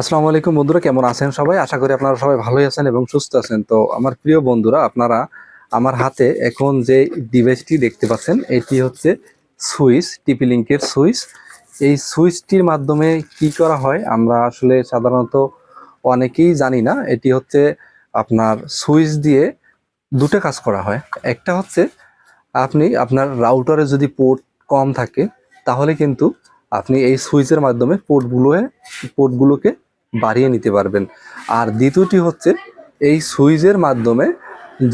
আসসালামু আলাইকুম বন্ধুরা, কেমন আছেন সবাই? আশা করি আপনারা সবাই ভালোই আছেন এবং সুস্থ আছেন। তো আমার প্রিয় বন্ধুরা, আপনারা আমার হাতে এখন যে ডিভাইসটি দেখতে পাচ্ছেন, এটি হচ্ছে সুইচ, টিপি লিঙ্কের সুইচ। এই সুইচটির মাধ্যমে কি করা হয়, আমরা আসলে সাধারণত অনেকেই জানি না। এটি হচ্ছে আপনার সুইচ দিয়ে দুটো কাজ করা হয়। একটা হচ্ছে, আপনি আপনার রাউটারে যদি পোর্ট কম থাকে, তাহলে কিন্তু আপনি এই সুইচের মাধ্যমে পোর্টগুলো পোর্টগুলোকে বাড়িয়ে নিতে পারবেন। আর দ্বিতীয়টি হচ্ছে, এই সুইচের মাধ্যমে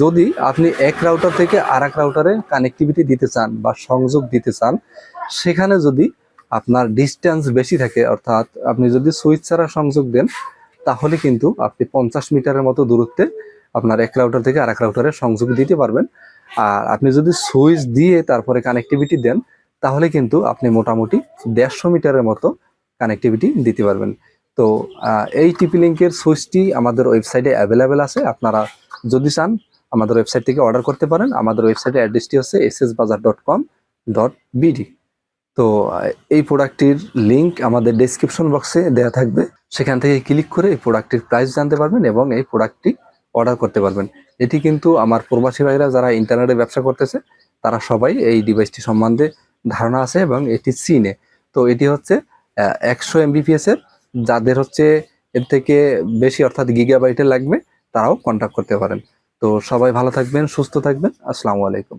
যদি আপনি এক রাউটার থেকে আর এক রাউটারে কানেক্টিভিটি দিতে চান বা সংযোগ দিতে চান, সেখানে যদি আপনার ডিস্টেন্স বেশি থাকে, অর্থাৎ আপনি যদি সুইচ ছাড়া সংযোগ দেন, তাহলে কিন্তু আপনি পঞ্চাশ মিটারের মতো দূরত্বে আপনার এক রাউটার থেকে আর এক রাউটারে সংযোগ দিতে পারবেন। আর আপনি যদি সুইচ দিয়ে তারপরে কানেক্টিভিটি দেন তাহলে কিন্তু আপনি মোটামুটি দেড়শো মিটারের মতো কানেক্টিভিটি দিতে পারবেন। তো এই টিপি লিঙ্কের সুইচটি আমাদের ওয়েবসাইটে অ্যাভেলেবেল আছে। আপনারা যদি চান, আমাদের ওয়েবসাইট থেকে অর্ডার করতে পারেন। আমাদের ওয়েবসাইটের অ্যাড্রেসটি হচ্ছে S S Bazar dot com dot BD তো, এই প্রোডাক্টটির লিঙ্ক আমাদের ডেসক্রিপশন বক্সে দেওয়া থাকবে। সেখান থেকে ক্লিক করে এই প্রোডাক্টটির প্রাইস জানতে পারবেন এবং এই প্রোডাক্টটি অর্ডার করতে পারবেন। এটি কিন্তু আমার প্রবাসী ভাইরা যারা ইন্টারনেটে ব্যবসা করতেছে, তারা সবাই এই ডিভাইসটি সম্বন্ধে ধারণা আছে এবং এটি চীনে। তো এটি হচ্ছে একশো এমবিপিএস এর, যাদের হচ্ছে এর থেকে বেশি অর্থাৎ গিগাবাইটের লাগবে, তারাও কন্ট্যাক্ট করতে পারেন। তো সবাই ভালো থাকবেন, সুস্থ থাকবেন। আসসালামু আলাইকুম।